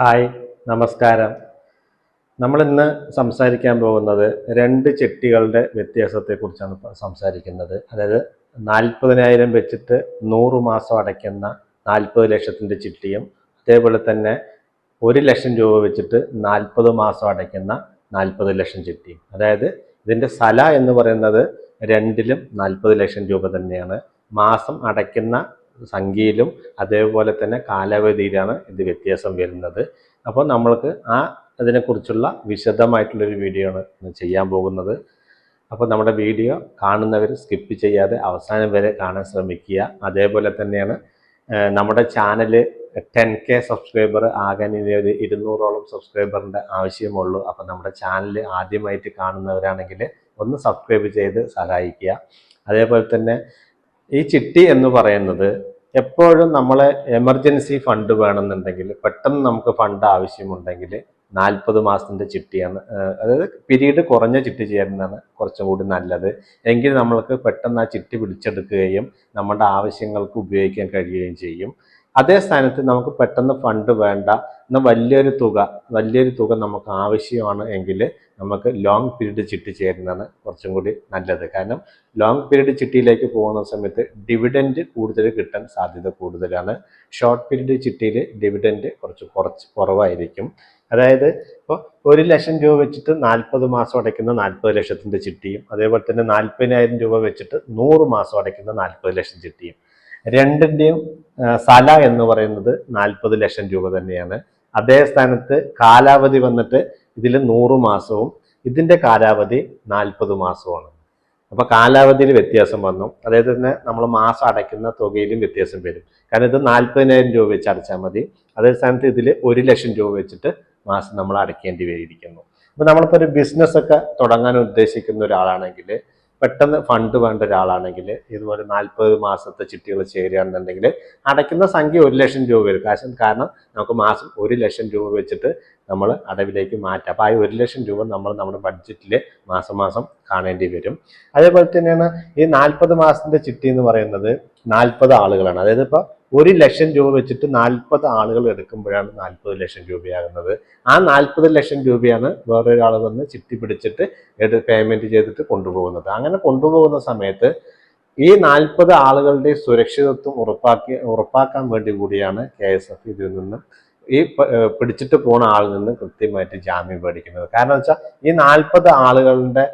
Hi നമസ്കാരം. നമ്മൾ ഇന്ന് സംസാരിക്കാൻ പോകുന്നത് രണ്ട് ചെട്ടികളുടെ വ്യത്യാസത്തെക്കുറിച്ചാണ് സംസാരിക്കുന്നത്. അതായത് നാൽപ്പതിനായിരം വെച്ചിട്ട് നൂറ് മാസം അടയ്ക്കുന്ന നാൽപ്പത് ലക്ഷത്തിന്റെ ചിട്ടിയും അതേപോലെ തന്നെ ഒരു ലക്ഷം രൂപ വെച്ചിട്ട് നാൽപ്പത് മാസം അടയ്ക്കുന്ന നാൽപ്പത് ലക്ഷം ചിട്ടിയും. അതായത് ഇതിന്റെ സല എന്ന് പറയുന്നത് രണ്ടിലും നാൽപ്പത് ലക്ഷം രൂപ തന്നെയാണ്. മാസം അടയ്ക്കുന്ന സംഖ്യയിലും അതേപോലെ തന്നെ കാലാവധിയിലാണ് ഇത് വ്യത്യാസം വരുന്നത്. അപ്പോൾ നമ്മൾക്ക് ആ അതിനെക്കുറിച്ചുള്ള വിശദമായിട്ടുള്ളൊരു വീഡിയോ ആണ് ചെയ്യാൻ പോകുന്നത്. അപ്പോൾ നമ്മുടെ വീഡിയോ കാണുന്നവർ സ്കിപ്പ് ചെയ്യാതെ അവസാനം വരെ കാണാൻ ശ്രമിക്കുക. അതേപോലെ തന്നെയാണ് നമ്മുടെ ചാനൽ ടെൻ കെ സബ്സ്ക്രൈബർ ആകാൻ ഇനി ഒരു ഇരുന്നൂറോളം സബ്സ്ക്രൈബറിന്റെ ആവശ്യമുള്ളൂ. അപ്പോൾ നമ്മുടെ ചാനൽ ആദ്യമായിട്ട് കാണുന്നവരാണെങ്കിൽ ഒന്ന് സബ്സ്ക്രൈബ് ചെയ്ത് സഹായിക്കുക. അതേപോലെ തന്നെ ഈ ചിട്ടി എന്ന് പറയുന്നത് എപ്പോഴും നമ്മളെ എമർജൻസി ഫണ്ട് വേണമെന്നുണ്ടെങ്കിൽ പെട്ടെന്ന് നമുക്ക് ഫണ്ട് ആവശ്യമുണ്ടെങ്കിൽ നാൽപ്പത് മാസത്തിന്റെ ചിട്ടിയാണ്. അതായത് പിരീഡ് കുറഞ്ഞ ചിട്ടി ചേരുന്നതാണ് കുറച്ചും കൂടി നല്ലത്. എങ്കിൽ നമ്മൾക്ക് പെട്ടെന്ന് ആ ചിട്ടി പിടിച്ചെടുക്കുകയും നമ്മുടെ ആവശ്യങ്ങൾക്ക് ഉപയോഗിക്കാൻ കഴിയുകയും ചെയ്യും. അതേ സ്ഥാനത്ത് നമുക്ക് പെട്ടെന്ന് ഫണ്ട് വേണ്ട എന്നാൽ വലിയൊരു തുക വലിയൊരു തുക നമുക്ക് ആവശ്യമാണ് എങ്കിൽ നമുക്ക് ലോങ് പീരീഡ് ചിട്ടി ചേരുന്നതാണ് കുറച്ചും കൂടി നല്ലത്. കാരണം ലോങ് പീരീഡ് ചിട്ടിയിലേക്ക് പോകുന്ന സമയത്ത് ഡിവിഡൻഡ് കൂടുതൽ കിട്ടാൻ സാധ്യത കൂടുതലാണ്. ഷോർട്ട് പീരീഡ് ചിട്ടിയിൽ ഡിവിഡൻഡ് കുറച്ച് കുറച്ച് കുറവായിരിക്കും. അതായത് ഇപ്പോൾ ഒരു ലക്ഷം രൂപ വെച്ചിട്ട് നാൽപ്പത് മാസം അടയ്ക്കുന്ന നാൽപ്പത് ലക്ഷത്തിന്റെ ചിട്ടിയും അതേപോലെ തന്നെ നാൽപ്പതിനായിരം രൂപ വെച്ചിട്ട് നൂറ് മാസം അടയ്ക്കുന്ന നാൽപ്പത് ലക്ഷം ചിട്ടിയും. രണ്ടിന്റെയും സല എന്ന് പറയുന്നത് നാൽപ്പത് ലക്ഷം രൂപ തന്നെയാണ്. അതേ സ്ഥാനത്ത് കാലാവധി വന്നിട്ട് ഇതിൽ നൂറ് മാസവും ഇതിന്റെ കാലാവധി നാൽപ്പത് മാസവുമാണ്. അപ്പോൾ കാലാവധിയിൽ വ്യത്യാസം വന്നു. അതായത് തന്നെ നമ്മൾ മാസം അടയ്ക്കുന്ന തുകയിലും വ്യത്യാസം വരും. കാരണം ഇത് നാൽപ്പതിനായിരം രൂപ വെച്ച് അടച്ചാൽ മതി. അതേ സ്ഥാനത്ത് ഇതിൽ ഒരു ലക്ഷം രൂപ വെച്ചിട്ട് മാസം നമ്മൾ അടയ്ക്കേണ്ടി വരിയിരിക്കുന്നു അപ്പോൾ നമ്മളിപ്പോൾ ഒരു ബിസിനസ് ഒക്കെ തുടങ്ങാൻ ഉദ്ദേശിക്കുന്ന ഒരാളാണെങ്കിൽ പെട്ടെന്ന് ഫണ്ട് വേണ്ട ഒരാളാണെങ്കിൽ ഇതുപോലെ നാൽപ്പത് മാസത്തെ ചിട്ടികൾ ചേരുകയാണെന്നുണ്ടെങ്കിൽ അടയ്ക്കുന്ന സംഖ്യ ഒരു ലക്ഷം രൂപ വരും. കാരണം കാരണം നമുക്ക് മാസം ഒരു ലക്ഷം രൂപ വെച്ചിട്ട് നമ്മൾ അടവിലേക്ക് മാറ്റാം. അപ്പോൾ ആ ഒരു ലക്ഷം രൂപ നമ്മൾ നമ്മുടെ ബഡ്ജറ്റിൽ മാസം മാസം കാണേണ്ടി വരും. അതേപോലെ തന്നെയാണ് ഈ നാൽപ്പത് മാസത്തിന്റെ ചിട്ടി എന്ന് പറയുന്നത് നാൽപ്പത് ആളുകളാണ്. അതായത് ഇപ്പോൾ ഒരു ലക്ഷം രൂപ വെച്ചിട്ട് നാൽപ്പത് ആളുകൾ എടുക്കുമ്പോഴാണ് നാൽപ്പത് ലക്ഷം രൂപയാകുന്നത്. ആ നാൽപ്പത് ലക്ഷം രൂപയാണ് വേറൊരാൾ വന്ന് ചിട്ടി പിടിച്ചിട്ട് എടു പേയ്മെന്റ് ചെയ്തിട്ട് കൊണ്ടുപോകുന്നത്. അങ്ങനെ കൊണ്ടുപോകുന്ന സമയത്ത് ഈ നാൽപ്പത് ആളുകളുടെ സുരക്ഷിതത്വം ഉറപ്പാക്കി ഉറപ്പാക്കാൻ വേണ്ടി കൂടിയാണ് കെ എസ് എഫ് ഇതിൽ നിന്ന് ഈ പിടിച്ചിട്ട് പോണ ആളിൽ നിന്ന് കൃത്യമായിട്ട് ജാമ്യം മേടിക്കുന്നത്. കാരണം വെച്ചാൽ ഈ നാൽപ്പത് ആളുകളുടെ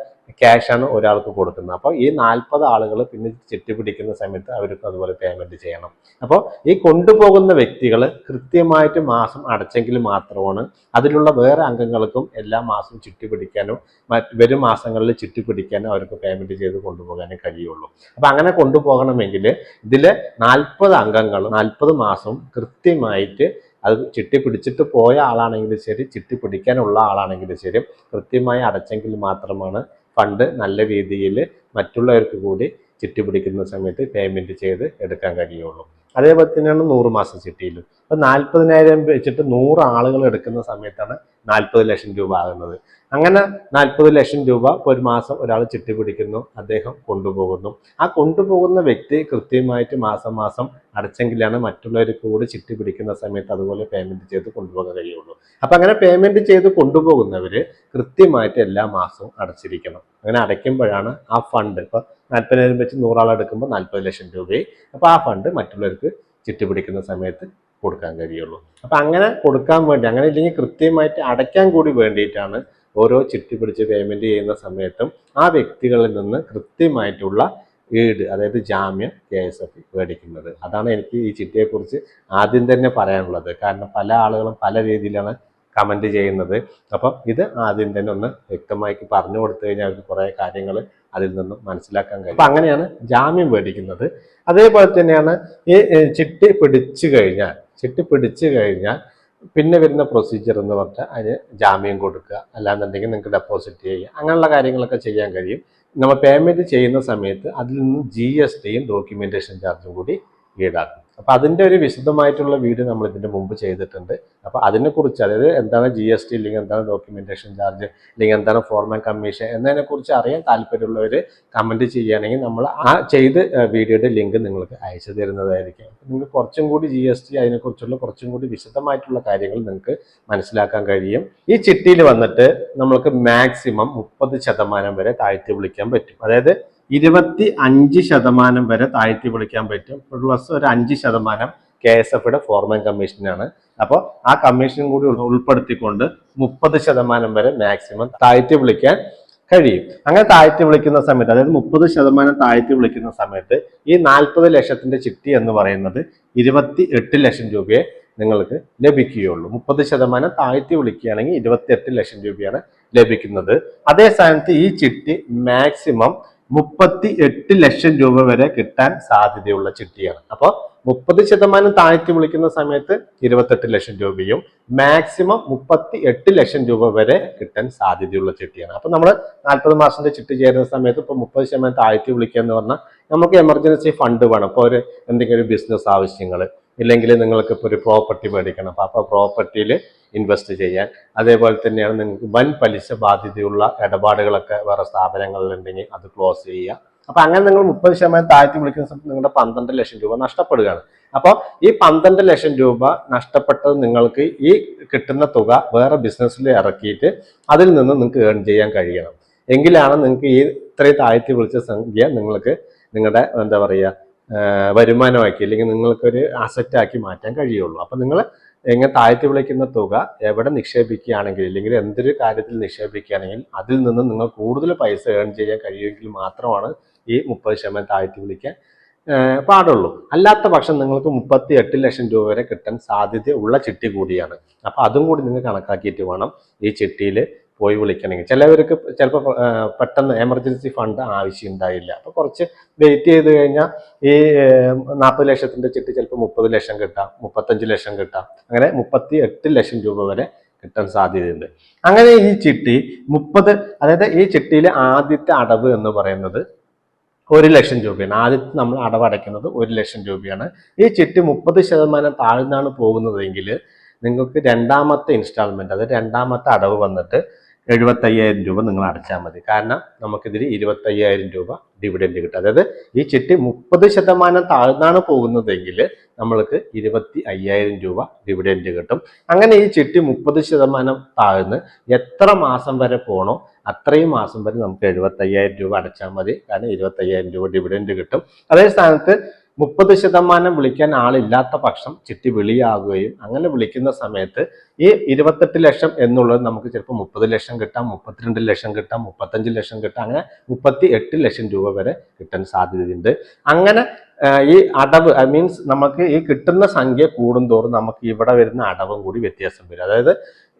ക്യാഷാണ് ഒരാൾക്ക് കൊടുക്കുന്നത്. അപ്പോൾ ഈ നാൽപ്പത് ആളുകൾ പിന്നെ ചിട്ടി പിടിക്കുന്ന സമയത്ത് അവർക്ക് അതുപോലെ പേയ്മെന്റ് ചെയ്യണം. അപ്പോൾ ഈ കൊണ്ടുപോകുന്ന വ്യക്തികൾ കൃത്യമായിട്ട് മാസം അടച്ചെങ്കിൽ മാത്രമാണ് അതിലുള്ള വേറെ അംഗങ്ങൾക്കും എല്ലാ മാസവും ചിട്ടി പിടിക്കാനോ മറ്റ് വരും മാസങ്ങളിൽ ചിട്ടി പിടിക്കാനോ അവർക്ക് പേയ്മെന്റ് ചെയ്ത് കൊണ്ടുപോകാനേ കഴിയുള്ളൂ. അപ്പോൾ അങ്ങനെ കൊണ്ടുപോകണമെങ്കിൽ ഇതിൽ നാൽപ്പത് അംഗങ്ങൾ നാൽപ്പത് മാസം കൃത്യമായിട്ട് അത് ചിട്ടി പിടിച്ചിട്ട് പോയ ആളാണെങ്കിലും ശരി ചിട്ടി പിടിക്കാനുള്ള ആളാണെങ്കിലും ശരി കൃത്യമായി അടച്ചെങ്കിൽ മാത്രമാണ് ഫണ്ട് നല്ല രീതിയിൽ മറ്റുള്ളവർക്ക് കൂടി ചിട്ടി പിടിക്കുന്ന സമയത്ത് പേയ്മെന്റ് ചെയ്ത് എടുക്കാൻ കഴിയുള്ളൂ. അതേപോലെ തന്നെയാണ് നൂറ് മാസം ചിട്ടിയിലും അപ്പോൾ നാൽപ്പതിനായിരം വെച്ചിട്ട് നൂറ് ആളുകൾ എടുക്കുന്ന സമയത്താണ് നാൽപ്പത് ലക്ഷം രൂപ ആകുന്നത്. അങ്ങനെ നാൽപ്പത് ലക്ഷം രൂപ ഒരു മാസം ഒരാൾ ചിട്ടി പിടിക്കുന്നു അദ്ദേഹം കൊണ്ടുപോകുന്നു. ആ കൊണ്ടുപോകുന്ന വ്യക്തി കൃത്യമായിട്ട് മാസം മാസം അടച്ചെങ്കിലാണ് മറ്റുള്ളവർക്ക് കൂടി ചിട്ടി പിടിക്കുന്ന സമയത്ത് അതുപോലെ പേയ്മെന്റ് ചെയ്ത് കൊണ്ടുപോകാൻ കഴിയുള്ളൂ. അപ്പം അങ്ങനെ പേയ്മെന്റ് ചെയ്ത് കൊണ്ടുപോകുന്നവര് കൃത്യമായിട്ട് എല്ലാ മാസവും അടച്ചിരിക്കണം. അങ്ങനെ അടയ്ക്കുമ്പോഴാണ് ആ ഫണ്ട് ഇപ്പൊ നാൽപ്പതിനായിരം വെച്ച് നൂറാൾ എടുക്കുമ്പോൾ നാൽപ്പത് ലക്ഷം രൂപയായി. അപ്പോൾ ആ ഫണ്ട് മറ്റുള്ളവർക്ക് ചിട്ടി പിടിക്കുന്ന സമയത്ത് കൊടുക്കാൻ കഴിയുള്ളൂ. അപ്പം അങ്ങനെ കൊടുക്കാൻ വേണ്ടി അങ്ങനെ ഇല്ലെങ്കിൽ കൃത്യമായിട്ട് അടയ്ക്കാൻ കൂടി വേണ്ടിയിട്ടാണ് ഓരോ ചിട്ടി പിടിച്ച് പേയ്മെന്റ് ചെയ്യുന്ന സമയത്തും ആ വ്യക്തികളിൽ നിന്ന് കൃത്യമായിട്ടുള്ള ഈട് അതായത് ജാമ്യം കെ എസ് എഫ് മേടിക്കുന്നത്. അതാണ് എനിക്ക് ഈ ചിട്ടിയെക്കുറിച്ച് ആദ്യം തന്നെ പറയാനുള്ളത്. കാരണം പല ആളുകളും പല രീതിയിലാണ് കമന്റ് ചെയ്യുന്നത്. അപ്പം ഇത് ആദ്യം തന്നെ ഒന്ന് വ്യക്തമായിട്ട് പറഞ്ഞു കൊടുത്തു കഴിഞ്ഞാൽ അവർക്ക് കുറേ കാര്യങ്ങൾ അതിൽ നിന്നും മനസ്സിലാക്കാൻ കഴിയും. അപ്പം അങ്ങനെയാണ് ജാമ്യം മേടിക്കുന്നത് അതേപോലെ തന്നെയാണ് ഈ ചിട്ടി പിടിച്ചു കഴിഞ്ഞാൽ ചിട്ടി പിടിച്ചു കഴിഞ്ഞാൽ പിന്നെ വരുന്ന പ്രൊസീജിയർ എന്ന് പറഞ്ഞാൽ അതിന് ജാമ്യം കൊടുക്കുക. അല്ലാന്നുണ്ടെങ്കിൽ നിങ്ങൾക്ക് ഡെപ്പോസിറ്റ് ചെയ്യുക. അങ്ങനെയുള്ള കാര്യങ്ങളൊക്കെ ചെയ്യാൻ കഴിയും. നമ്മൾ പേയ്മെന്റ് ചെയ്യുന്ന സമയത്ത് അതിൽ നിന്ന് ജി എസ് ടിയും ഡോക്യുമെന്റേഷൻ ചാർജും കൂടി ഈടാക്കും. അപ്പൊ അതിന്റെ ഒരു വിശദമായിട്ടുള്ള വീഡിയോ നമ്മൾ ഇതിന്റെ മുമ്പ് ചെയ്തിട്ടുണ്ട്. അപ്പൊ അതിനെക്കുറിച്ച് അതായത് എന്താണ് ജി എസ് ടി അല്ലെങ്കിൽ എന്താണ് ഡോക്യുമെന്റേഷൻ ചാർജ് അല്ലെങ്കിൽ എന്താണ് ഫോർമാൻ കമ്മീഷൻ എന്നതിനെ കുറിച്ച് അറിയാൻ താല്പര്യമുള്ളവർ കമന്റ് ചെയ്യുകയാണെങ്കിൽ നമ്മൾ ആ ചെയ്ത് വീഡിയോയുടെ ലിങ്ക് നിങ്ങൾക്ക് അയച്ചു തരുന്നതായിരിക്കും. നിങ്ങൾക്ക് കുറച്ചും കൂടി ജി എസ് ടി അതിനെക്കുറിച്ചുള്ള കുറച്ചും കൂടി വിശദമായിട്ടുള്ള കാര്യങ്ങൾ നിങ്ങൾക്ക് മനസ്സിലാക്കാൻ കഴിയും. ഈ ചിട്ടിയിൽ വന്നിട്ട് നമ്മൾക്ക് മാക്സിമം മുപ്പത് ശതമാനം വരെ താഴ്ത്തി വിളിക്കാൻ പറ്റും. അതായത് ഇരുപത്തി അഞ്ച് ശതമാനം വരെ താഴ്ത്തി വിളിക്കാൻ പറ്റും. പ്ലസ് ഒരു അഞ്ച് ശതമാനം കെ എസ് എഫിയുടെ ഫോർമൻ കമ്മീഷനാണ്. അപ്പോൾ ആ കമ്മീഷൻ കൂടി ഉൾപ്പെടുത്തിക്കൊണ്ട് മുപ്പത് ശതമാനം വരെ മാക്സിമം താഴ്ത്തി വിളിക്കാൻ കഴിയും. അങ്ങനെ താഴ്ത്തി വിളിക്കുന്ന സമയത്ത് അതായത് മുപ്പത് ശതമാനം താഴ്ത്തി വിളിക്കുന്ന സമയത്ത് ഈ നാൽപ്പത് ലക്ഷത്തിന്റെ ചിട്ടി എന്ന് പറയുന്നത് ഇരുപത്തി എട്ട് ലക്ഷം രൂപയെ നിങ്ങൾക്ക് ലഭിക്കുകയുള്ളൂ. മുപ്പത് ശതമാനം താഴ്ത്തി വിളിക്കുകയാണെങ്കിൽ ഇരുപത്തി എട്ട് ലക്ഷം രൂപയാണ് ലഭിക്കുന്നത്. അതേ സമയത്ത് ഈ ചിട്ടി മാക്സിമം മുപ്പത്തി എട്ട് ലക്ഷം രൂപ വരെ കിട്ടാൻ സാധ്യതയുള്ള ചിട്ടിയാണ്. അപ്പോൾ മുപ്പത് ശതമാനം താഴ്ത്തി വിളിക്കുന്ന സമയത്ത് ഇരുപത്തെട്ട് ലക്ഷം രൂപയും മാക്സിമം മുപ്പത്തി എട്ട് ലക്ഷം രൂപ വരെ കിട്ടാൻ സാധ്യതയുള്ള ചിട്ടിയാണ്. അപ്പൊ നമ്മൾ നാൽപ്പത് മാസത്തിന്റെ ചിട്ടി ചേരുന്ന സമയത്ത് ഇപ്പൊ മുപ്പത് ശതമാനം താഴ്ത്തി വിളിക്കുക എന്ന് പറഞ്ഞാൽ നമുക്ക് എമർജൻസി ഫണ്ട് വേണം. ഇപ്പോൾ ഒരു എന്തെങ്കിലും ബിസിനസ് ആവശ്യങ്ങൾ ഇല്ലെങ്കിൽ നിങ്ങൾക്ക് ഇപ്പോൾ ഒരു പ്രോപ്പർട്ടി മേടിക്കണം. അപ്പോൾ പ്രോപ്പർട്ടിയിൽ ഇൻവെസ്റ്റ് ചെയ്യാൻ. അതേപോലെ തന്നെയാണ് നിങ്ങൾക്ക് വൻ പലിശ ബാധ്യതയുള്ള ഇടപാടുകളൊക്കെ വേറെ സ്ഥാപനങ്ങളിലുണ്ടെങ്കിൽ അത് ക്ലോസ് ചെയ്യുക. അപ്പൊ അങ്ങനെ നിങ്ങൾ മുപ്പത് ശതമാനം താഴ്ത്തി വിളിക്കുന്ന സമയത്ത് നിങ്ങളുടെ പന്ത്രണ്ട് ലക്ഷം രൂപ നഷ്ടപ്പെടുകയാണ്. അപ്പോൾ ഈ പന്ത്രണ്ട് ലക്ഷം രൂപ നഷ്ടപ്പെട്ടത് നിങ്ങൾക്ക് ഈ കിട്ടുന്ന തുക വേറെ ബിസിനസ്സിൽ ഇറക്കിയിട്ട് അതിൽ നിന്ന് നിങ്ങൾക്ക് ഏൺ ചെയ്യാൻ കഴിയണം. എങ്കിലാണ് നിങ്ങൾക്ക് ഈ ഇത്രയും താഴ്ത്തി വിളിച്ച സംഖ്യ നിങ്ങൾക്ക് നിങ്ങളുടെ എന്താ പറയുക വരുമാനമാക്കി അല്ലെങ്കിൽ നിങ്ങൾക്കൊരു അസറ്റ് ആക്കി മാറ്റാൻ കഴിയുള്ളൂ. അപ്പം നിങ്ങൾ എങ്ങനെ താഴ്ത്തി വിളിക്കുന്ന തുക എവിടെ നിക്ഷേപിക്കുകയാണെങ്കിൽ അല്ലെങ്കിൽ എന്തൊരു കാര്യത്തിൽ നിക്ഷേപിക്കുകയാണെങ്കിൽ അതിൽ നിന്ന് നിങ്ങൾ കൂടുതൽ പൈസ ഏൺ ചെയ്യാൻ കഴിയുമെങ്കിൽ മാത്രമാണ് ഈ മുപ്പത് ശതമാനം താഴ്ത്തി വിളിക്കാൻ പാടുള്ളൂ. അല്ലാത്ത പക്ഷം നിങ്ങൾക്ക് മുപ്പത്തി എട്ട് ലക്ഷം രൂപ വരെ കിട്ടാൻ സാധ്യത ഉള്ള ചിട്ടി കൂടിയാണ്. അപ്പോൾ അതും കൂടി നിങ്ങൾ കണക്കാക്കിയിട്ട് വേണം ഈ ചിട്ടിയിൽ പോയി വിളിക്കണമെങ്കിൽ. ചിലവർക്ക് ചിലപ്പോൾ പെട്ടെന്ന് എമർജൻസി ഫണ്ട് ആവശ്യം ഉണ്ടായില്ല അപ്പോൾ കുറച്ച് വെയിറ്റ് ചെയ്ത് കഴിഞ്ഞാൽ ഈ നാൽപ്പത് ലക്ഷത്തിന്റെ ചിട്ടി ചിലപ്പോൾ മുപ്പത് ലക്ഷം കിട്ടാം മുപ്പത്തഞ്ച് ലക്ഷം കിട്ടാം. അങ്ങനെ മുപ്പത്തി എട്ട് ലക്ഷം രൂപ വരെ കിട്ടാൻ സാധ്യതയുണ്ട്. അങ്ങനെ ഈ ചിട്ടി മുപ്പത് അതായത് ഈ ചിട്ടിയിലെ ആദ്യത്തെ അടവ് എന്ന് പറയുന്നത് ഒരു ലക്ഷം രൂപയാണ്. ആദ്യത്തെ നമ്മൾ അടവടയ്ക്കുന്നത് ഒരു ലക്ഷം രൂപയാണ്. ഈ ചിട്ടി മുപ്പത് ശതമാനം താഴ്ന്നാണ് പോകുന്നതെങ്കിൽ നിങ്ങൾക്ക് രണ്ടാമത്തെ ഇൻസ്റ്റാൾമെന്റ് അതായത് രണ്ടാമത്തെ അടവ് വന്നിട്ട് എഴുപത്തയ്യായിരം രൂപ നിങ്ങൾ അടച്ചാൽ മതി. കാരണം നമുക്കിതിൽ ഇരുപത്തയ്യായിരം രൂപ ഡിവിഡൻഡ് കിട്ടും. അതായത് ഈ ചിട്ടി മുപ്പത് ശതമാനം താഴ്ന്നാണ് പോകുന്നതെങ്കിൽ നമ്മൾക്ക് ഇരുപത്തി അയ്യായിരം രൂപ ഡിവിഡൻഡ് കിട്ടും. അങ്ങനെ ഈ ചിട്ടി മുപ്പത് ശതമാനം താഴ്ന്ന് എത്ര മാസം വരെ പോണോ അത്രയും മാസം വരെ നമുക്ക് എഴുപത്തയ്യായിരം രൂപ അടച്ചാൽ മതി. കാരണം ഇരുപത്തയ്യായിരം രൂപ ഡിവിഡൻഡ് കിട്ടും. അതേ സ്ഥാനത്ത് മുപ്പത് ശതമാനം വിളിക്കാൻ ആളില്ലാത്ത പക്ഷം ചിട്ടി വിളിയാകുകയും അങ്ങനെ വിളിക്കുന്ന സമയത്ത് ഈ ഇരുപത്തെട്ട് ലക്ഷം എന്നുള്ളത് നമുക്ക് ചിലപ്പോൾ മുപ്പത് ലക്ഷം കിട്ടാം മുപ്പത്തിരണ്ട് ലക്ഷം കിട്ടാം മുപ്പത്തഞ്ച് ലക്ഷം കിട്ടാം അങ്ങനെ മുപ്പത്തി എട്ട് ലക്ഷം രൂപ വരെ കിട്ടാൻ സാധ്യതയുണ്ട്. അങ്ങനെ ഈ അടവ് ഐ മീൻസ് നമുക്ക് ഈ കിട്ടുന്ന സംഖ്യ കൂടുന്തോറും നമുക്ക് ഇവിടെ വരുന്ന അടവും കൂടി വ്യത്യാസം വരും. അതായത്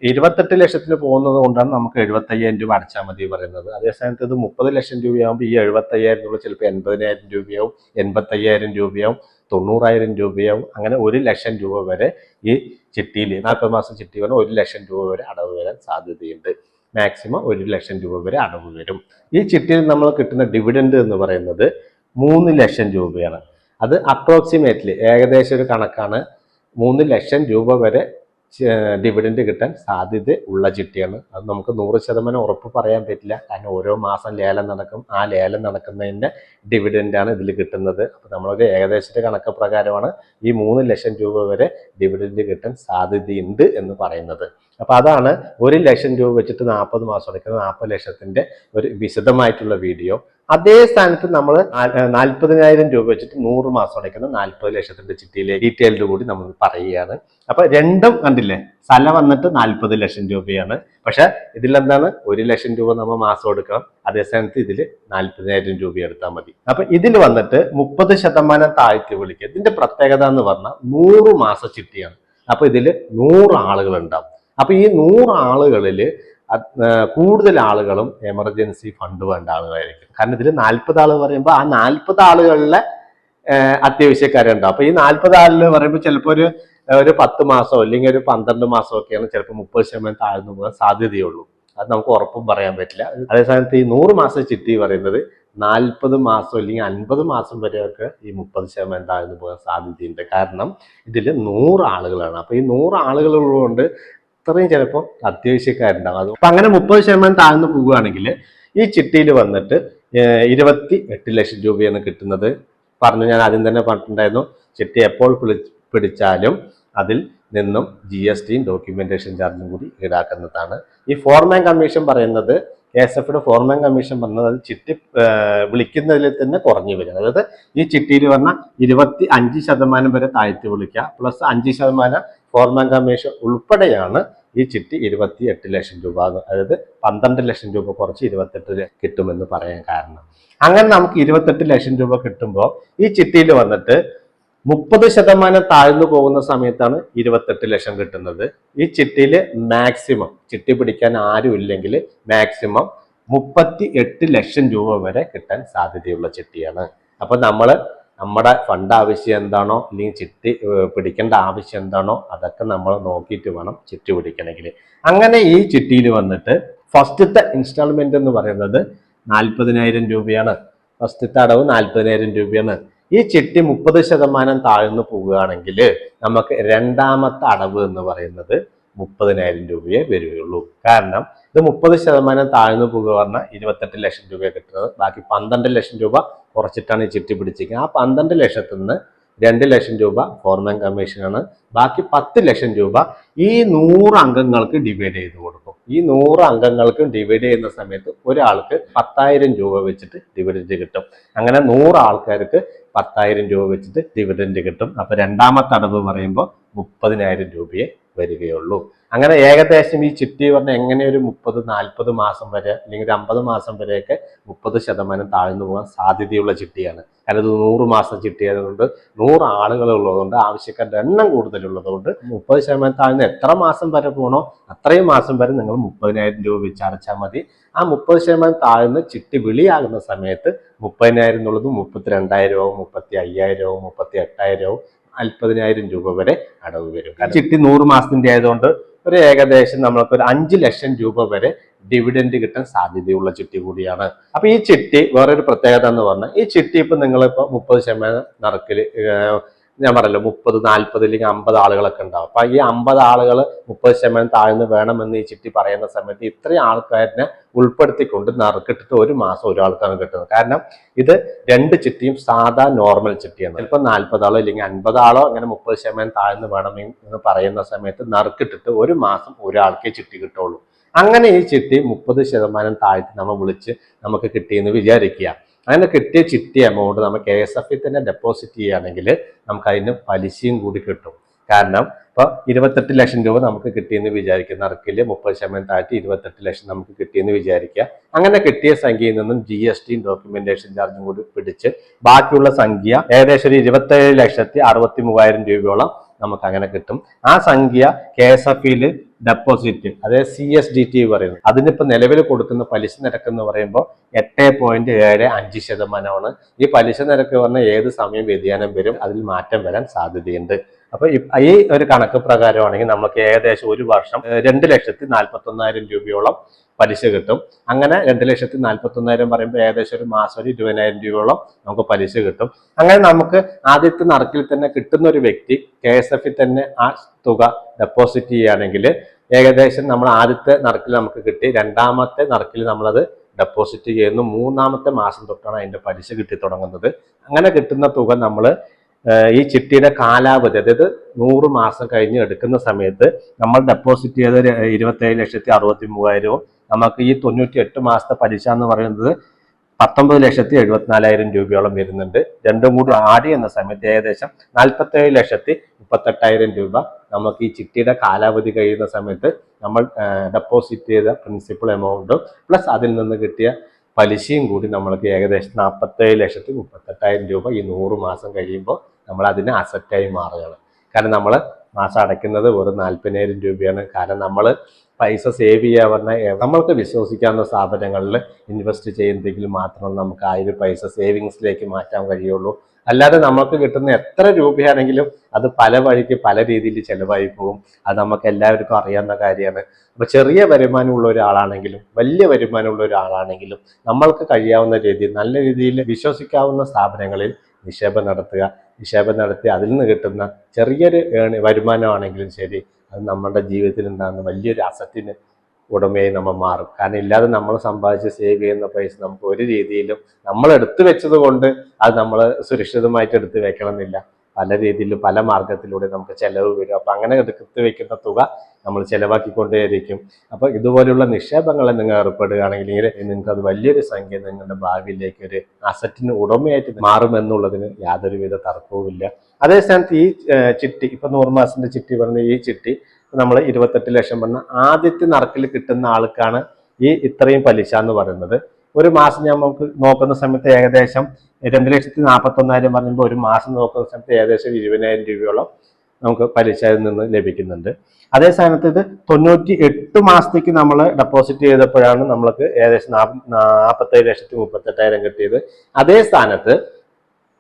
ഇരുപത്തെട്ട് ലക്ഷത്തിന് പോകുന്നത് കൊണ്ടാണ് നമുക്ക് എഴുപത്തയ്യായിരം രൂപ അടച്ചാൽ മതി പറയുന്നത്. അതേസമയത്ത് ഇത് മുപ്പത് ലക്ഷം രൂപയാകുമ്പോൾ ഈ എഴുപത്തയ്യായിരം രൂപ ചിലപ്പോൾ എൺപതിനായിരം രൂപയാവും എൺപത്തയ്യായിരം രൂപയാവും തൊണ്ണൂറായിരം രൂപയാവും. അങ്ങനെ ഒരു ലക്ഷം രൂപ വരെ ഈ ചിട്ടിയിൽ നാൽപ്പത് മാസം ചിട്ടി വരെ ഒരു ലക്ഷം രൂപ വരെ അടവ് വരാൻ സാധ്യതയുണ്ട്. മാക്സിമം ഒരു ലക്ഷം രൂപ വരെ അടവ് വരും. ഈ ചിട്ടിയിൽ നമ്മൾ കിട്ടുന്ന ഡിവിഡൻഡ് എന്ന് പറയുന്നത് മൂന്ന് ലക്ഷം രൂപയാണ്. അത് അപ്രോക്സിമേറ്റ്ലി ഏകദേശം ഒരു കണക്കാണ്. മൂന്ന് ലക്ഷം രൂപ വരെ ഡിവിഡൻഡ് കിട്ടാൻ സാധ്യത ഉള്ള ചിട്ടിയാണ് അത് നമുക്ക് നൂറ് ശതമാനം ഉറപ്പ് പറയാൻ പറ്റില്ല. കാരണം ഓരോ മാസം ലേലം നടക്കും. ആ ലേലം നടക്കുന്നതിന്റെ ഡിവിഡൻഡാണ് ഇതിൽ കിട്ടുന്നത്. അപ്പോൾ നമ്മളൊരു ഏകദേശത്തെ കണക്ക് പ്രകാരമാണ് ഈ മൂന്ന് ലക്ഷം രൂപ വരെ ഡിവിഡൻഡ് കിട്ടാൻ സാധ്യതയുണ്ട് എന്ന് പറയുന്നത്. അപ്പോൾ അതാണ് ഒരു ലക്ഷം രൂപ വെച്ചിട്ട് നാൽപ്പത് മാസം എടുക്കുന്ന നാൽപ്പത് ലക്ഷത്തിന്റെ ഒരു വിശദമായിട്ടുള്ള വീഡിയോ. അതേ സ്ഥാനത്ത് നമ്മൾ നാൽപ്പതിനായിരം രൂപ വെച്ചിട്ട് നൂറ് മാസം അടയ്ക്കുന്ന നാൽപ്പത് ലക്ഷത്തിന്റെ ചിട്ടിയിലെ ഡീറ്റെയിൽഡ് കൂടി നമ്മൾ പറയുകയാണ്. അപ്പൊ രണ്ടും കണ്ടില്ലേ? സ്ഥലം വന്നിട്ട് നാൽപ്പത് ലക്ഷം രൂപയാണ്. പക്ഷെ ഇതിലെന്താണ്? ഒരു ലക്ഷം രൂപ നമ്മൾ മാസം എടുക്കണം. അതേ സ്ഥാനത്ത് ഇതിൽ നാൽപ്പതിനായിരം രൂപ എടുത്താൽ മതി. അപ്പൊ ഇതിൽ വന്നിട്ട് മുപ്പത് ശതമാനം താഴ്ത്തി വിളിക്കുക. ഇതിന്റെ പ്രത്യേകത എന്ന് പറഞ്ഞാൽ നൂറ് മാസ ചിട്ടിയാണ്. അപ്പൊ ഇതിൽ നൂറ് ആളുകൾ ഉണ്ടാവും അപ്പൊ ഈ നൂറ് ആളുകളിൽ അത്, ആ, കൂടുതൽ ആളുകളും എമർജൻസി ഫണ്ട് വേണ്ട ആളുകളായിരിക്കും. കാരണം ഇതിൽ നാൽപ്പത് ആൾ പറയുമ്പോൾ ആ നാൽപ്പത് ആളുകളിലെ അത്യാവശ്യക്കാരുണ്ടാവും. അപ്പൊ ഈ നാൽപ്പത് ആളിൽ പറയുമ്പോൾ ചിലപ്പോൾ ഒരു ഒരു പത്ത് മാസമോ അല്ലെങ്കിൽ ഒരു പന്ത്രണ്ട് മാസമോ ഒക്കെയാണ് ചിലപ്പോൾ മുപ്പത് ശതമാനം താഴ്ന്നു പോകാൻ സാധ്യതയുള്ളൂ. അത് നമുക്ക് ഉറപ്പും പറയാൻ പറ്റില്ല. അതേസമയത്ത് ഈ നൂറ് മാസം ചിട്ടി പറയുന്നത് നാൽപ്പത് മാസം അല്ലെങ്കിൽ അൻപത് മാസം വരെയൊക്കെ ഈ മുപ്പത് ശതമാനം താഴ്ന്നു പോകാൻ സാധ്യതയുണ്ട്. കാരണം ഇതിൽ നൂറ് ആളുകളാണ്. അപ്പോൾ ഈ നൂറ് ആളുകൾ ഇത്രയും ചിലപ്പോൾ അത്യാവശ്യക്കാരുണ്ടാവും. അത് അപ്പം അങ്ങനെ മുപ്പത് ശതമാനം താഴ്ന്നു പോവുകയാണെങ്കിൽ ഈ ചിട്ടിയിൽ വന്നിട്ട് ഇരുപത്തി എട്ട് ലക്ഷം രൂപയാണ് കിട്ടുന്നത്. പറഞ്ഞു ഞാൻ ആദ്യം തന്നെ പറഞ്ഞിട്ടുണ്ടായിരുന്നു ചിട്ടി എപ്പോൾ പിടി- പിടിച്ചാലും അതിൽ നിന്നും ജി എസ് ടിയും ഡോക്യുമെന്റേഷൻ ചാർജും കൂടി ഈടാക്കുന്നതാണ്. ഈ ഫോർമാൻ കമ്മീഷൻ പറയുന്നത് എസ് എഫിയുടെ ഫോർമാൻ കമ്മീഷൻ പറഞ്ഞത് അത് ചിട്ടി വിളിക്കുന്നതിൽ തന്നെ കുറഞ്ഞു വരും. അതായത് ഈ ചിട്ടിയിൽ വന്ന ഇരുപത്തി അഞ്ച് ശതമാനം വരെ താഴ്ത്തി വിളിക്കുക. പ്ലസ് അഞ്ച് ശതമാനം ഫോർമാൻ കമ്മീഷൻ ഉൾപ്പെടെയാണ് ഈ ചിട്ടി ഇരുപത്തി എട്ട് ലക്ഷം രൂപ. അതായത് പന്ത്രണ്ട് ലക്ഷം രൂപ കുറച്ച് ഇരുപത്തെട്ട് കിട്ടുമെന്ന് പറയാൻ കാരണം. അങ്ങനെ നമുക്ക് ഇരുപത്തെട്ട് ലക്ഷം രൂപ കിട്ടുമ്പോൾ ഈ ചിട്ടിയിൽ വന്നിട്ട് മുപ്പത് ശതമാനം താഴ്ന്നു പോകുന്ന സമയത്താണ് ഇരുപത്തെട്ട് ലക്ഷം കിട്ടുന്നത്. ഈ ചിട്ടിയിൽ മാക്സിമം ചിട്ടി പിടിക്കാൻ ആരും ഇല്ലെങ്കിൽ മാക്സിമം മുപ്പത്തി എട്ട് ലക്ഷം രൂപ വരെ കിട്ടാൻ സാധ്യതയുള്ള ചിട്ടിയാണ്. അപ്പൊ നമ്മൾ നമ്മുടെ ഫണ്ട് ആവശ്യം എന്താണോ അല്ലെങ്കിൽ ചിട്ടി പിടിക്കേണ്ട ആവശ്യം എന്താണോ അതൊക്കെ നമ്മൾ നോക്കിയിട്ട് വേണം ചിട്ടി പിടിക്കണമെങ്കിൽ അങ്ങനെ ഈ ചിട്ടിയിൽ വന്നിട്ട് ഫസ്റ്റത്തെ ഇൻസ്റ്റാൾമെന്റ് എന്ന് പറയുന്നത് നാൽപ്പതിനായിരം രൂപയാണ്. ഫസ്റ്റത്തെ അടവ് നാൽപ്പതിനായിരം രൂപയാണ്. ഈ ചിട്ടി മുപ്പത് ശതമാനം താഴ്ന്നു പോവുകയാണെങ്കിൽ നമുക്ക് രണ്ടാമത്തെ അടവ് എന്ന് പറയുന്നത് മുപ്പതിനായിരം രൂപയെ വരികയുള്ളൂ. കാരണം ഇത് മുപ്പത് ശതമാനം താഴ്ന്നു പോകുക പറഞ്ഞാൽ ഇരുപത്തെട്ട് ലക്ഷം രൂപ കിട്ടുന്നത്. ബാക്കി പന്ത്രണ്ട് ലക്ഷം രൂപ കുറച്ചിട്ടാണ് ഈ ചിട്ടി പിടിച്ചിരിക്കുന്നത്. ആ പന്ത്രണ്ട് ലക്ഷത്തിൽ നിന്ന് രണ്ട് ലക്ഷം രൂപ ഫോർമാൻ കമ്മീഷനാണ്. ബാക്കി പത്ത് ലക്ഷം രൂപ ഈ നൂറ് അംഗങ്ങൾക്ക് ഡിവൈഡ് ചെയ്ത് കൊടുക്കും. ഈ നൂറ് അംഗങ്ങൾക്ക് ഡിവൈഡ് ചെയ്യുന്ന സമയത്ത് ഒരാൾക്ക് പത്തായിരം രൂപ വെച്ചിട്ട് ഡിവിഡൻഡ് കിട്ടും. അങ്ങനെ നൂറ് ആൾക്കാർക്ക് പത്തായിരം രൂപ വെച്ചിട്ട് ഡിവിഡൻഡ് കിട്ടും. അപ്പൊ രണ്ടാമത്തെ അടവ് പറയുമ്പോൾ മുപ്പതിനായിരം രൂപയെ വരികയുള്ളൂ. അങ്ങനെ ഏകദേശം ഈ ചിട്ടി പറഞ്ഞ എങ്ങനെ ഒരു മുപ്പത് നാൽപ്പത് മാസം വരെ അല്ലെങ്കിൽ ഒരു അമ്പത് മാസം വരെയൊക്കെ മുപ്പത് ശതമാനം താഴ്ന്നു പോകാൻ സാധ്യതയുള്ള ചിട്ടിയാണ്. കാരണം ഇത് നൂറ് മാസം ചിട്ടി ആയതുകൊണ്ട് നൂറ് ആളുകൾ ഉള്ളതുകൊണ്ട് ആവശ്യക്കാരുടെ എണ്ണം കൂടുതലുള്ളതുകൊണ്ട് മുപ്പത് ശതമാനം താഴ്ന്ന് എത്ര മാസം വരെ പോകണോ അത്രയും മാസം വരെ നിങ്ങൾ മുപ്പതിനായിരം രൂപ വെച്ച് അടച്ചാൽ മതി. ആ മുപ്പത് ശതമാനം താഴ്ന്ന് ചിട്ടി വിളിയാകുന്ന സമയത്ത് മുപ്പതിനായിരം എന്നുള്ളത് മുപ്പത്തി രണ്ടായിരവും മുപ്പത്തി അയ്യായിരവും മുപ്പത്തി എട്ടായിരവും നാൽപ്പതിനായിരം രൂപ വരെ അടവ് വരും. ചിട്ടി നൂറ് മാസത്തിന്റെ ആയതുകൊണ്ട് ഒരു ഏകദേശം നമ്മൾക്ക് ഒരു അഞ്ച് ലക്ഷം രൂപ വരെ ഡിവിഡൻഡ് കിട്ടാൻ സാധ്യതയുള്ള ചിട്ടി കൂടിയാണ്. അപ്പൊ ഈ ചിട്ടി വേറൊരു പ്രത്യേകത എന്ന് പറഞ്ഞാൽ ഈ ചിട്ടി ഇപ്പൊ നിങ്ങളിപ്പോ മുപ്പത് ശതമാനം നറുക്കിൽ ഏഹ്, ഞാൻ പറഞ്ഞല്ലോ മുപ്പത് നാൽപ്പത് അല്ലെങ്കിൽ അമ്പത് ആളുകളൊക്കെ ഉണ്ടാവും. അപ്പൊ ഈ അമ്പത് ആളുകൾ മുപ്പത് ശതമാനം താഴ്ന്ന് വേണമെന്ന് ഈ ചിട്ടി പറയുന്ന സമയത്ത് ഇത്രയും ആൾക്കാരിനെ ഉൾപ്പെടുത്തിക്കൊണ്ട് നറുക്കിട്ടിട്ട് ഒരു മാസം ഒരാൾക്കാണ് കിട്ടുന്നത്. കാരണം ഇത് രണ്ട് ചിട്ടിയും സാധാ നോർമൽ ചിട്ടിയാണ്. ചിലപ്പോൾ നാൽപ്പതാളോ അല്ലെങ്കിൽ അൻപതാളോ അങ്ങനെ മുപ്പത് ശതമാനം താഴ്ന്ന് വേണമെന്ന് പറയുന്ന സമയത്ത് നറുക്കിട്ടിട്ട് ഒരു മാസം ഒരാൾക്കേ ചിട്ടി കിട്ടുള്ളൂ. അങ്ങനെ ഈ ചിട്ടി മുപ്പത് ശതമാനം താഴ്ത്തി നമ്മൾ വിളിച്ച് നമുക്ക് കിട്ടിയെന്ന് വിചാരിക്കുക. അങ്ങനെ കിട്ടിയ ചിട്ടി എമൗണ്ട് നമ്മൾ കെ എസ് എഫിൽ തന്നെ ഡെപ്പോസിറ്റ് ചെയ്യുകയാണെങ്കിൽ നമുക്ക് അതിന് പലിശയും കൂടി കിട്ടും. കാരണം ഇപ്പോൾ ഇരുപത്തെട്ട് ലക്ഷം രൂപ നമുക്ക് കിട്ടിയെന്ന് വിചാരിക്കുക നറുക്കിൽ മുപ്പത് ശതമാനം താഴ്ത്തി ഇരുപത്തെട്ട് ലക്ഷം നമുക്ക് കിട്ടിയെന്ന് വിചാരിക്കുക. അങ്ങനെ കിട്ടിയ സംഖ്യയിൽ നിന്നും ജി എസ് ടിയും ഡോക്യുമെന്റേഷൻ ചാർജും കൂടി പിടിച്ച് ബാക്കിയുള്ള സംഖ്യ ഏകദേശം ഒരു ഇരുപത്തേഴ് ലക്ഷത്തി അറുപത്തി മൂവായിരം രൂപയോളം നമുക്ക് അങ്ങനെ കിട്ടും. ആ സംഖ്യ കെ എസ് എഫ് ഇയിൽ ഡെപ്പോസിറ്റ് അതായത് സി എസ് ഡി ടി പറയുന്നത് അതിനിപ്പോൾ നിലവിൽ കൊടുക്കുന്ന പലിശ നിരക്ക് എന്ന് പറയുമ്പോൾ എട്ട് പോയിന്റ് ഏഴ് അഞ്ച് ശതമാനമാണ്. ഈ പലിശ നിരക്ക് പറഞ്ഞാൽ ഏത് സമയം വ്യതിയാനം വരും അതിൽ മാറ്റം വരാൻ സാധ്യതയുണ്ട്. അപ്പൊ ഈ- ഒരു കണക്ക് പ്രകാരമാണെങ്കിൽ നമുക്ക് ഏകദേശം ഒരു വർഷം രണ്ട് ലക്ഷത്തി നാൽപ്പത്തി ഒന്നായിരം രൂപയോളം പലിശ കിട്ടും. അങ്ങനെ രണ്ട് ലക്ഷത്തി നാൽപ്പത്തി ഒന്നായിരം പറയുമ്പോൾ ഏകദേശം ഒരു മാസം ഒരു ഇരുപതിനായിരം രൂപയോളം നമുക്ക് പലിശ കിട്ടും. അങ്ങനെ നമുക്ക് ആദ്യത്തെ നറുക്കിൽ തന്നെ കിട്ടുന്ന ഒരു വ്യക്തി കെ എസ് എഫിൽ തന്നെ ആ തുക ഡെപ്പോസിറ്റ് ചെയ്യുകയാണെങ്കിൽ ഏകദേശം നമ്മൾ ആദ്യത്തെ നറുക്കിൽ നമുക്ക് കിട്ടി. രണ്ടാമത്തെ നറുക്കിൽ നമ്മളത് ഡെപ്പോസിറ്റ് ചെയ്യുന്നു. മൂന്നാമത്തെ മാസം തൊട്ടാണ് അതിന്റെ പലിശ കിട്ടി തുടങ്ങുന്നത്. അങ്ങനെ കിട്ടുന്ന തുക നമ്മൾ ഈ ചിട്ടിയുടെ കാലാവധി അതായത് നൂറ് മാസം കഴിഞ്ഞ് എടുക്കുന്ന സമയത്ത് നമ്മൾ ഡെപ്പോസിറ്റ് ചെയ്ത ഇരുപത്തേഴ് ലക്ഷത്തി അറുപത്തി മൂവായിരവും നമുക്ക് ഈ തൊണ്ണൂറ്റി എട്ട് മാസത്തെ പലിശ എന്ന് പറയുന്നത് പത്തൊമ്പത് ലക്ഷത്തി എഴുപത്തിനാലായിരം രൂപയോളം വരുന്നുണ്ട്. രണ്ടും കൂടി ആടി എന്ന സമയത്ത് ഏകദേശം നാൽപ്പത്തേഴ് ലക്ഷത്തി മുപ്പത്തെട്ടായിരം രൂപ നമുക്ക് ഈ ചിട്ടിയുടെ കാലാവധി കഴിയുന്ന സമയത്ത് നമ്മൾ ഡെപ്പോസിറ്റ് ചെയ്ത പ്രിൻസിപ്പൽ എമൗണ്ടും പ്ലസ് അതിൽ നിന്ന് കിട്ടിയ പലിശയും കൂടി നമ്മൾക്ക് ഏകദേശം നാൽപ്പത്തേഴ് ലക്ഷത്തി മുപ്പത്തെട്ടായിരം രൂപ ഈ നൂറ് മാസം കഴിയുമ്പോൾ നമ്മൾ അതിന് അസറ്റായി മാറുകയാണ്. കാരണം നമ്മൾ മാസം അടയ്ക്കുന്നത് വെറും നാൽപ്പതിനായിരം രൂപയാണ്. കാരണം നമ്മൾ പൈസ സേവ് ചെയ്യുക പറഞ്ഞാൽ നമ്മൾക്ക് വിശ്വസിക്കാവുന്ന സ്ഥാപനങ്ങളിൽ ഇൻവെസ്റ്റ് ചെയ്യുന്നതെങ്കിൽ മാത്രമേ നമുക്ക് ആ ഒരു പൈസ സേവിങ്സിലേക്ക് മാറ്റാൻ കഴിയുള്ളൂ. അല്ലാതെ നമുക്ക് കിട്ടുന്ന എത്ര രൂപയാണെങ്കിലും അത് പല വഴിക്ക് പല രീതിയിൽ ചിലവായി പോകും. അത് നമുക്ക് എല്ലാവർക്കും അറിയാവുന്ന കാര്യമാണ്. അപ്പൊ ചെറിയ വരുമാനമുള്ള ഒരാളാണെങ്കിലും വലിയ വരുമാനമുള്ള ഒരാളാണെങ്കിലും നമ്മൾക്ക് കഴിയാവുന്ന രീതിയിൽ നല്ല രീതിയിൽ വിശ്വസിക്കാവുന്ന സ്ഥാപനങ്ങളിൽ നിക്ഷേപം നടത്തുക. നിക്ഷേപം നടത്തി അതിൽ നിന്ന് കിട്ടുന്ന ചെറിയൊരു വരുമാനമാണെങ്കിലും ശരി അത് നമ്മുടെ ജീവിതത്തിൽ ഉണ്ടാകുന്ന വലിയൊരു അസറ്റിന് ഉടമയായി നമ്മൾ മാറും. കാരണം ഇല്ലാതെ നമ്മൾ സമ്പാദിച്ച് സേവ് ചെയ്യുന്ന പൈസ നമുക്ക് ഒരു രീതിയിലും നമ്മൾ എടുത്തു വെച്ചത് കൊണ്ട് അത് നമ്മൾ സുരക്ഷിതമായിട്ട് എടുത്തു വെക്കണമെന്നില്ല. പല രീതിയിൽ പല മാർഗത്തിലൂടെ നമുക്ക് ചെലവ് വരും. അപ്പൊ അങ്ങനെ എടുത്ത് വെക്കുന്ന തുക നമ്മൾ ചെലവാക്കിക്കൊണ്ടേയിരിക്കും. അപ്പൊ ഇതുപോലെയുള്ള നിക്ഷേപങ്ങളിൽ നിങ്ങൾ ഏർപ്പെടുകയാണെങ്കിൽ നിങ്ങൾക്ക് അത് വലിയൊരു സംഖ്യ നിങ്ങളുടെ ഭാവിയിലേക്ക് ഒരു അസറ്റിന് ഉടമയായിട്ട് മാറുമെന്നുള്ളതിന് യാതൊരുവിധ തർക്കവുമില്ല. അതേ സ്ഥാനത്ത് ഈ ചിട്ടി ഇപ്പൊ നൂറ് മാസത്തിന്റെ ചിട്ടി പറഞ്ഞ ഈ ചിട്ടി നമ്മൾ ഇരുപത്തെട്ട് ലക്ഷം പറഞ്ഞ ആദ്യത്തെ നറുക്കിൽ കിട്ടുന്ന ആൾക്കാണ് ഈ ഇത്രയും പലിശ എന്ന് പറയുന്നത്. ഒരു മാസം നമുക്ക് നോക്കുന്ന സമയത്ത് ഏകദേശം രണ്ട് ലക്ഷത്തി നാൽപ്പത്തി ഒന്നായിരം പറയുമ്പോൾ ഒരു മാസം നോക്കുന്ന സമയത്ത് ഏകദേശം ഇരുപതിനായിരം രൂപയോളം നമുക്ക് പലിശ നിന്ന് ലഭിക്കുന്നുണ്ട്. അതേ സ്ഥാനത്ത് ഇത് തൊണ്ണൂറ്റി എട്ട് മാസത്തേക്ക് നമ്മൾ ഡെപ്പോസിറ്റ് ചെയ്തപ്പോഴാണ് നമ്മൾക്ക് ഏകദേശം നാൽപ്പത്തേഴ് ലക്ഷത്തി മുപ്പത്തെട്ടായിരം കിട്ടിയത്. അതേ സ്ഥാനത്ത്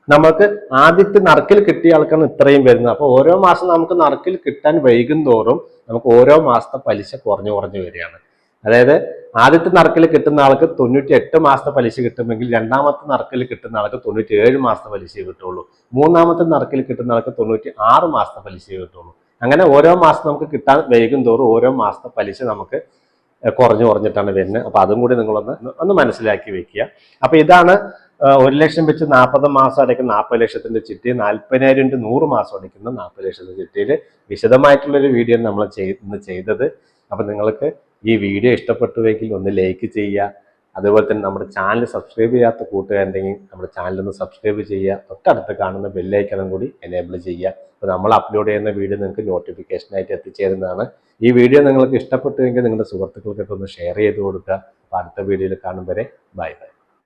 നമുക്ക് ആദ്യത്തെ നറുക്കിൽ കിട്ടിയ ആൾക്കാണ് ഇത്രയും വരുന്നത്. അപ്പോൾ ഓരോ മാസം നമുക്ക് നറുക്കിൽ കിട്ടാൻ വൈകും തോറും നമുക്ക് ഓരോ മാസത്തെ പലിശ കുറഞ്ഞു കുറഞ്ഞു വരികയാണ്. അതായത് ആദ്യത്തെ നറുക്കിൽ കിട്ടുന്ന ആൾക്ക് തൊണ്ണൂറ്റി എട്ട് മാസത്തെ പലിശ കിട്ടുമെങ്കിൽ രണ്ടാമത്തെ നറുക്കിൽ കിട്ടുന്ന ആൾക്ക് തൊണ്ണൂറ്റി ഏഴ് മാസത്തെ പലിശ കിട്ടുള്ളൂ. മൂന്നാമത്തെ നറുക്കിൽ കിട്ടുന്ന ആൾക്ക് തൊണ്ണൂറ്റി ആറ് മാസത്തെ പലിശ കിട്ടുള്ളൂ. അങ്ങനെ ഓരോ മാസം നമുക്ക് കിട്ടാൻ വൈകും തോറും ഓരോ മാസത്തെ പലിശ നമുക്ക് കുറഞ്ഞു കുറഞ്ഞിട്ടാണ് വരുന്നത്. അപ്പൊ അതും കൂടി നിങ്ങളൊന്ന് ഒന്ന് മനസ്സിലാക്കി വെക്കുക. അപ്പൊ ഇതാണ് ഒരു ലക്ഷം വെച്ച് നാൽപ്പത് മാസം അടയ്ക്കുന്ന നാൽപ്പത് ലക്ഷത്തിന്റെ ചിട്ടി നാൽപ്പതിനായിരം ടു നൂറ് മാസം അടയ്ക്കുന്ന നാൽപ്പത് ലക്ഷത്തിന്റെ ചിട്ടിയിൽ വിശദമായിട്ടുള്ളൊരു വീഡിയോ നമ്മൾ ചെയ്ത് ചെയ്തത്. അപ്പൊ നിങ്ങൾക്ക് ഈ വീഡിയോ ഇഷ്ടപ്പെട്ടുവെങ്കിൽ ഒന്ന് ലൈക്ക് ചെയ്യുക. അതുപോലെ തന്നെ നമ്മുടെ ചാനൽ സബ്സ്ക്രൈബ് ചെയ്യാത്ത കൂട്ടുകാരുണ്ടെങ്കിൽ നമ്മുടെ ചാനലൊന്ന് സബ്സ്ക്രൈബ് ചെയ്യുക. തൊട്ടടുത്ത് കാണുന്ന ബെല്ലൈക്കണം കൂടി എനേബിൾ ചെയ്യുക. അപ്പോൾ നമ്മൾ അപ്ലോഡ് ചെയ്യുന്ന വീഡിയോ നിങ്ങൾക്ക് നോട്ടിഫിക്കേഷനായിട്ട് എത്തിച്ചേരുന്നതാണ്. ഈ വീഡിയോ നിങ്ങൾക്ക് ഇഷ്ടപ്പെട്ടുവെങ്കിൽ നിങ്ങളുടെ സുഹൃത്തുക്കൾക്കൊക്കെ ഒന്ന് ഷെയർ ചെയ്ത് കൊടുക്കുക. അപ്പോൾ അടുത്ത വീഡിയോയിൽ കാണും വരെ. Bye bye